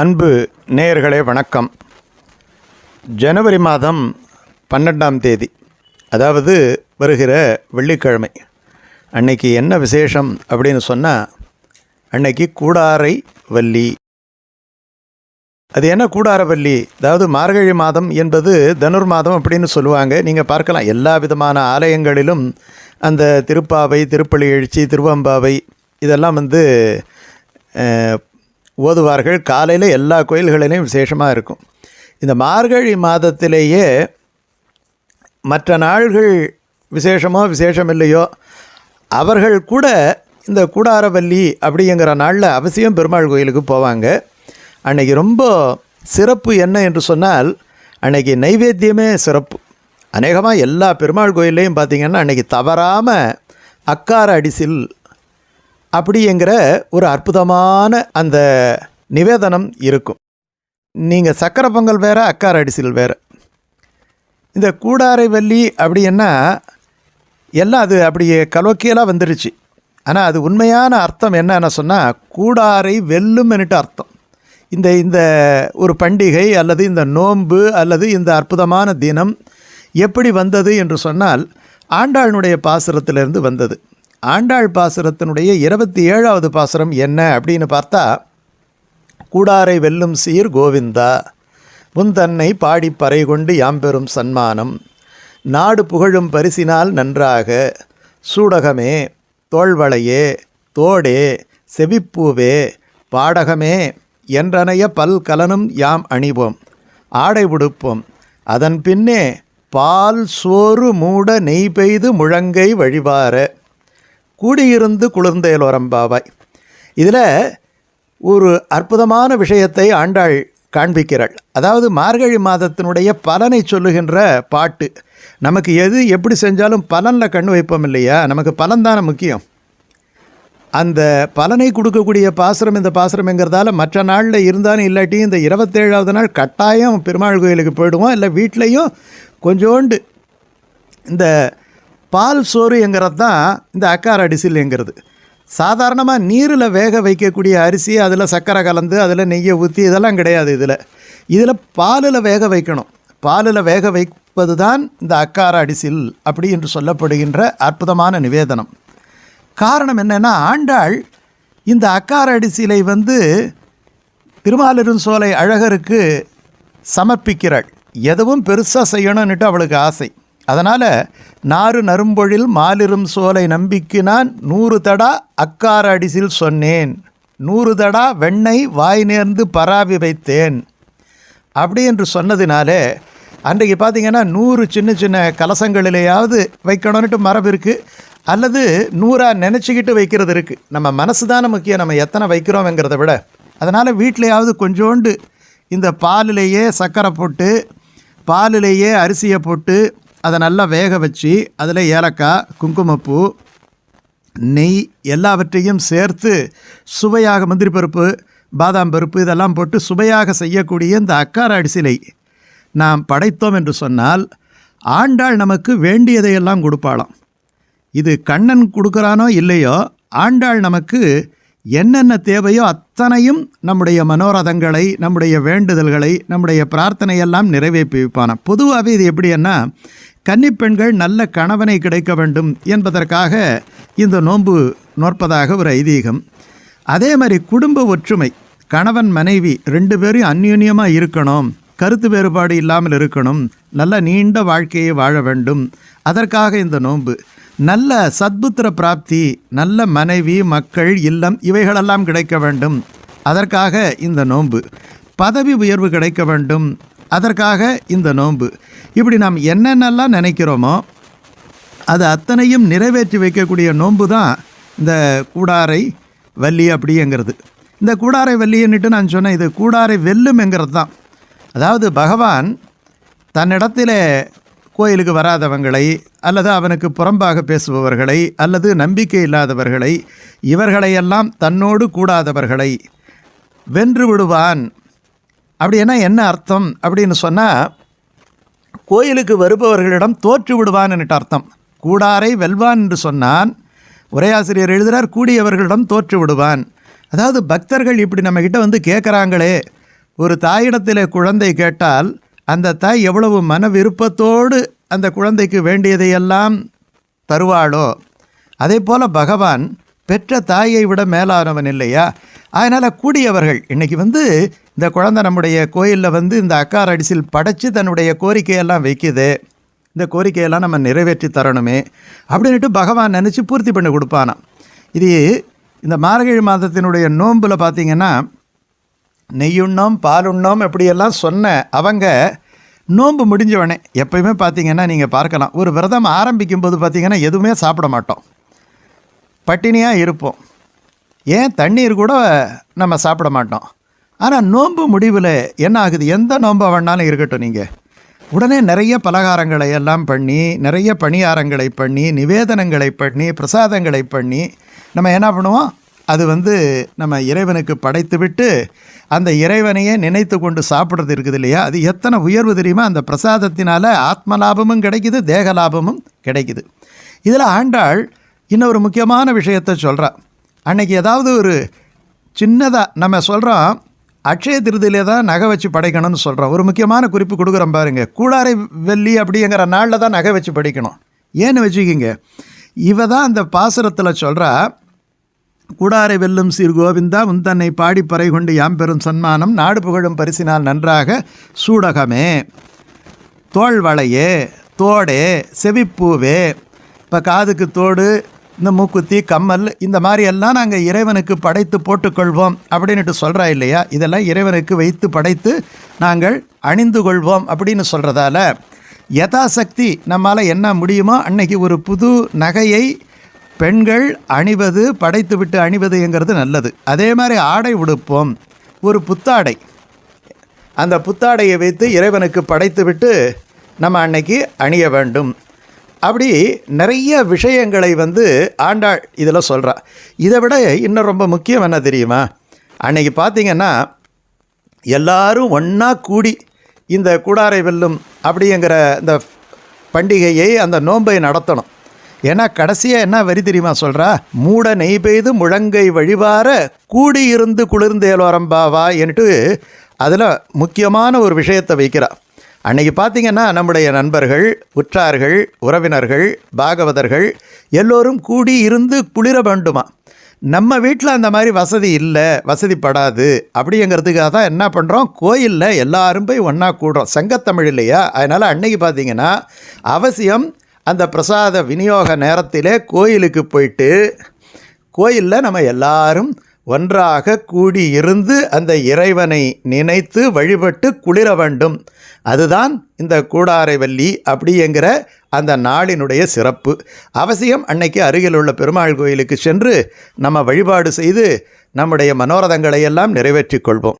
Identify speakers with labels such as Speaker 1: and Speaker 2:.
Speaker 1: அன்பு நேயர்களே வணக்கம். ஜனவரி மாதம் பன்னெண்டாம் தேதி அதாவது வருகிற வெள்ளிக்கிழமை. அன்னைக்கு என்ன விசேஷம் அப்படின்னு சொன்னால் அன்னைக்கு கூடாரை வள்ளி. அது என்ன கூடாரவல்லி அதாவது மார்கழி மாதம் என்பது தனுர் மாதம் அப்படின்னு சொல்லுவாங்க. நீங்கள் பார்க்கலாம் எல்லா விதமான ஆலயங்களிலும் அந்த திருப்பாவை திருப்பள்ளி எழுச்சி திருவம்பாவை இதெல்லாம் வந்து ஓதுவார்கள். காலையில் எல்லா கோயில்களிலையும் விசேஷமாக இருக்கும். இந்த மார்கழி மாதத்திலேயே மற்ற நாள்கள் விசேஷமோ விசேஷம் இல்லையோ அவர்கள் கூட இந்த கூடாரவல்லி அப்படிங்கிற நாளில் அவசியம் பெருமாள் கோயிலுக்கு போவாங்க. அன்னைக்கு ரொம்ப சிறப்பு என்ன என்று சொன்னால் அன்னைக்கு நைவேத்தியமே சிறப்பு. அநேகமாக எல்லா பெருமாள் கோயில்லையும் பார்த்தீங்கன்னா அன்னைக்கு தவறாமல் அக்கார அடிசில் அப்படிங்கிற ஒரு அற்புதமான அந்த நிவேதனம் இருக்கும். நீங்கள் சக்கரை பொங்கல் வேறு அக்கார அடிசில் வேறு. இந்த கூடாரை வள்ளி அப்படின்னா எல்லாம் அது அப்படியே கலோக்கியலாக வந்துடுச்சு ஆனால் அது உண்மையான அர்த்தம் என்னன்னு சொன்னால் கூடாரை வெல்லும்னுட்டு அர்த்தம். இந்த இந்த ஒரு பண்டிகை அல்லது இந்த நோன்பு அல்லது இந்த அற்புதமான தினம் எப்படி வந்தது என்று சொன்னால் ஆண்டாளுடைய பாசுரத்திலிருந்து வந்தது. ஆண்டாள் பாசுரத்தினுடைய இருபத்தி ஏழாவது பாசுரம் என்ன அப்படின்னு பார்த்தா கூடாரை வெல்லும் சீர் கோவிந்தா புந்தன்னை பாடி பறை கொண்டு யாம் பெறும் சன்மானம் நாடு புகழும் பரிசினால் நன்றாக சூடகமே தோள்வளையே தோடே செவிப்பூவே பாடகமே என்றனைய பல்கலனும் யாம் அணிவோம் ஆடை உடுப்போம். அதன் பின்னே பால் சோறு மூட நெய் பெய்து முழங்கை வழிவார கூடியிருந்து குளிர்ந்தேலோரம்பாவாய் இதில் ஒரு அற்புதமான விஷயத்தை ஆண்டாள் காண்பிக்கிறாள். அதாவது மார்கழி மாதத்தினுடைய பலனை சொல்லுகின்ற பாட்டு. நமக்கு எது எப்படி செஞ்சாலும் பலனில் கண் வைப்போம் இல்லையா? நமக்கு பலன் தானே முக்கியம். அந்த பலனை கொடுக்கக்கூடிய பாசுரம் இந்த பாசுரம்ங்கிறதால மற்ற நாளில் இருந்தாலும் இல்லாட்டியும் இந்த இருபத்தேழாவது நாள் கட்டாயம் பெருமாள் கோயிலுக்கு போயிடுவோம். இல்லை வீட்லேயும் கொஞ்சோண்டு இந்த பால் சோறுங்கிறது தான் இந்த அக்கார அடிசில்ங்கிறது சாதாரணமாக நீரில் வேக வைக்கக்கூடிய அரிசி அதில் சர்க்கரை கலந்து அதில் நெய்யை ஊற்றி இதெல்லாம் கிடையாது இதில். இதில் பாலில் வேக வைக்கணும். பாலில் வேக வைப்பது தான் இந்த அக்கார அடிசில் அப்படி என்று சொல்லப்படுகின்ற அற்புதமான நிவேதனம். காரணம் என்னென்னா ஆண்டாள் இந்த அக்கார அடிசிலை வந்து திருமாலிருஞ்சோலை அழகருக்கு சமர்ப்பிக்கிறாள். எதுவும் பெருசாக செய்யணும்னுட்டு அவளுக்கு ஆசை. அதனால் நாறு நரும்பொழில் மாலிரும் சோலை நம்பிக்கு நான் நூறு தடா அக்கார அடிசில் சொன்னேன். நூறு தடா வெண்ணெய் வாய் நேர்ந்து பராவி வைத்தேன். அப்படி என்று சொன்னதினாலே அன்றைக்கு பார்த்திங்கன்னா நூறு சின்ன சின்ன கலசங்களிலேயாவது வைக்கணும்னுட்டு மரபு இருக்குது அல்லது நூறாக நினச்சிக்கிட்டு வைக்கிறது இருக்குது நம்ம மனசு தானே முக்கியம். நம்ம எத்தனை வைக்கிறோங்கிறத விட. அதனால் வீட்டிலையாவது கொஞ்சோண்டு இந்த பாலிலேயே சர்க்கரை போட்டு பாலிலேயே அரிசியை போட்டு அதை நல்லா வேக வச்சு அதில் ஏலக்காய் குங்குமப்பூ நெய் எல்லாவற்றையும் சேர்த்து சுவையாக முந்திரி பருப்பு பாதாம் பருப்பு இதெல்லாம் போட்டு சுவையாக செய்யக்கூடிய இந்த அக்கார அடிசிலை நாம் படைத்தோம் என்று சொன்னால் ஆண்டாள் நமக்கு வேண்டியதையெல்லாம் கொடுப்பாளாம். இது கண்ணன் கொடுக்குறானோ இல்லையோ ஆண்டாள் நமக்கு என்னென்ன தேவையோ அத்தனையும் நம்முடைய மனோரதங்களை நம்முடைய வேண்டுதல்களை நம்முடைய பிரார்த்தனையெல்லாம் நிறைவேற்றி வைப்பானாம் பொதுவாகவே இது எப்படின்னா கன்னிப்பெண்கள் நல்ல கணவனை கிடைக்க வேண்டும் என்பதற்காக இந்த நோன்பு நோற்பதாக ஒரு ஐதீகம். அதே மாதிரி குடும்ப ஒற்றுமை கணவன் மனைவி ரெண்டு பேரும் அந்யூன்யமாக இருக்கணும் கருத்து வேறுபாடு இல்லாமல் இருக்கணும் நல்ல நீண்ட வாழ்க்கையை வாழ வேண்டும். அதற்காக இந்த நோன்பு. நல்ல சத்புத்திர பிராப்தி நல்ல மனைவி மக்கள் இல்லம் இவைகளெல்லாம் கிடைக்க வேண்டும். அதற்காக இந்த நோன்பு. பதவி உயர்வு கிடைக்க வேண்டும். அதற்காக இந்த நோன்பு. இப்படி நாம் என்னென்னலாம் நினைக்கிறோமோ அது அத்தனையும் நிறைவேற்றி வைக்கக்கூடிய நோன்பு தான் இந்த கூடாரை வள்ளி அப்படிங்கிறது. இந்த கூடாரை வள்ளின்னுட்டு நான் சொன்னேன் இது கூடாரை வெல்லும்ங்கிறது தான். அதாவது பகவான் தன்னிடத்தில் கோயிலுக்கு வராதவங்களை அல்லது அவனுக்கு புறம்பாக பேசுபவர்களை அல்லது நம்பிக்கை இல்லாதவர்களை இவர்களையெல்லாம் தன்னோடு கூடாதவர்களை வென்று விடுவான் அப்படின்னா என்ன அர்த்தம் அப்படின்னு சொன்னால் கோயிலுக்கு வருபவர்களிடம் தோற்று விடுவான்னுட்டு அர்த்தம். கூடாரை வெல்வான் என்று சொன்னான் உரையாசிரியர் எழுதுகிறார் கூடியவர்களிடம் தோற்று விடுவான். அதாவது பக்தர்கள் இப்படி நம்மக்கிட்ட வந்து கேட்குறாங்களே ஒரு தாயிடத்தில் குழந்தை கேட்டால் அந்த தாய் எவ்வளவு மன விருப்பத்தோடு அந்த குழந்தைக்கு வேண்டியதையெல்லாம் தருவாளோ? அதே போல் பகவான் பெற்ற தாயை விட மேலானவன் இல்லையா? அதனால் கூடியவர்கள். இன்றைக்கி வந்து இந்த குழந்தை நம்முடைய கோயிலில் வந்து இந்த அக்கார் அடிசில் படைச்சி தன்னுடைய கோரிக்கையெல்லாம் வைக்குது. இந்த கோரிக்கையெல்லாம் நம்ம நிறைவேற்றி தரணுமே அப்படின்ட்டு பகவான் நினச்சி பூர்த்தி பண்ணி கொடுப்பானாம். இது இந்த மார்கழி மாதத்தினுடைய நோம்பில் பார்த்தீங்கன்னா நெய்யுண்ணோம் பாலுண்ணோம் எப்படியெல்லாம் சொன்ன அவங்க நோன்பு முடிஞ்சவனே எப்பயுமே பார்த்திங்கன்னா நீங்கள் பார்க்கலாம். ஒரு விரதம் ஆரம்பிக்கும் போது பார்த்திங்கன்னா எதுவுமே சாப்பிட மாட்டோம். பட்டினியாக இருப்போம். ஏன் தண்ணீர் கூட நம்ம சாப்பிட மாட்டோம். ஆனால் நோன்பு முடிவில் என்ன ஆகுது? எந்த நோன்பை வேணாலும் இருக்கட்டும் நீங்கள் உடனே நிறைய பலகாரங்களை எல்லாம் பண்ணி நிறைய பணியாரங்களை பண்ணி நிவேதனங்களை பண்ணி பிரசாதங்களை பண்ணி நம்ம என்ன பண்ணுவோம்? அது வந்து நம்ம இறைவனுக்கு படைத்து விட்டு அந்த இறைவனையே நினைத்து கொண்டு சாப்பிட்றது இருக்குது இல்லையா? அது எத்தனை உயர்வு தெரியுமா? அந்த பிரசாதத்தினால ஆத்ம லாபமும் கிடைக்குது தேக லாபமும் கிடைக்குது. இதில் ஆண்டாள் இன்னொரு முக்கியமான விஷயத்தை சொல்கிறா அன்னைக்கு ஏதாவது ஒரு சின்னதாக நம்ம சொல்கிறோம் அக்ஷய திருதியிலே தான் நகை வச்சு படைக்கணும்னு சொல்கிறோம் ஒரு முக்கியமான குறிப்பு கொடுக்குறோம் பாருங்க. கூடாரை வெள்ளி அப்படிங்கிற நாளில் தான் நகை வச்சு படிக்கணும். ஏன்னு வச்சுக்கிங்க. இவ தான் அந்த பாசுரத்தில் சொல்கிறா கூடாரை வெல்லும் சீர் கோவிந்தா உந்தன்னை பாடி பறை கொண்டு யாம் பெறும் சன்மானம் நாடு புகழும் பரிசினால் நன்றாக சூடகமே. தோள் வளையே தோடே செவிப்பூவே. இப்போ காதுக்கு தோடு இந்த மூக்குத்தி கம்மல் இந்த மாதிரி எல்லாம் நாங்கள் இறைவனுக்கு படைத்து போட்டுக்கொள்வோம் அப்படின்ட்டு சொல்கிறா இல்லையா? இதெல்லாம் இறைவனுக்கு வைத்து படைத்து நாங்கள் அணிந்து கொள்வோம் அப்படின்னு சொல்கிறதால யதாசக்தி நம்மால் என்ன முடியுமோ அன்னைக்கு ஒரு புது நகையை பெண்கள் அணிவது படைத்து விட்டு அணிவதுங்கிறது நல்லது. அதே மாதிரி ஆடை உடுப்போம். ஒரு புத்தாடை. அந்த புத்தாடையை வைத்து இறைவனுக்கு படைத்துவிட்டு நம்ம அன்னைக்கு அணிய வேண்டும். அப்படி நிறைய விஷயங்களை வந்து ஆண்டாள் இதில் சொல்கிறா இதை விட இன்னும் ரொம்ப முக்கியம் என்ன தெரியுமா? அன்னைக்கு பார்த்தீங்கன்னா எல்லாரும் ஒன்றா கூடி இந்த கூடாரை வெல்லும் அப்படிங்கிற இந்த பண்டிகையை அந்த நோன்பை நடத்தணும். ஏன்னா கடைசியாக என்ன வரி தெரியுமா சொல்கிறா மூட நெய் பெய்து முழங்கை வழிவார கூடியிருந்து குளிர்ந்தேலோரம்பாவா என்று அதில் முக்கியமான ஒரு விஷயத்தை வைக்கிறாள் அன்னைக்கு பார்த்தீங்கன்னா நம்முடைய நண்பர்கள் உற்றார்கள் உறவினர்கள் பாகவதர்கள் எல்லோரும் கூடி இருந்து குளிர வேண்டுமா? நம்ம வீட்டில் அந்த மாதிரி வசதி இல்லை வசதிப்படாது அப்படிங்கிறதுக்காக தான் என்ன பண்ணுறோம் கோயிலில் எல்லாரும் போய் ஒன்றா கூடுறோம். சங்கத்தமிழ் இல்லையா? அதனால் அன்னைக்கு பார்த்தீங்கன்னா அவசியம் அந்த பிரசாத விநியோக நேரத்திலே கோயிலுக்கு போயிட்டு கோயிலில் நம்ம எல்லாரும் ஒன்றாக கூடி இருந்து அந்த இறைவனை நினைத்து வழிபட்டு குளிர வேண்டும். அதுதான் இந்த கூடாரைவல்லி அப்படிங்கிற அந்த நாளினுடைய சிறப்பு. அவசியம் அன்னைக்கு அருகில் உள்ள பெருமாள் கோயிலுக்கு சென்று நம்ம வழிபாடு செய்து நம்முடைய மனோரதங்களை எல்லாம் நிறைவேற்றிக் கொள்வோம்.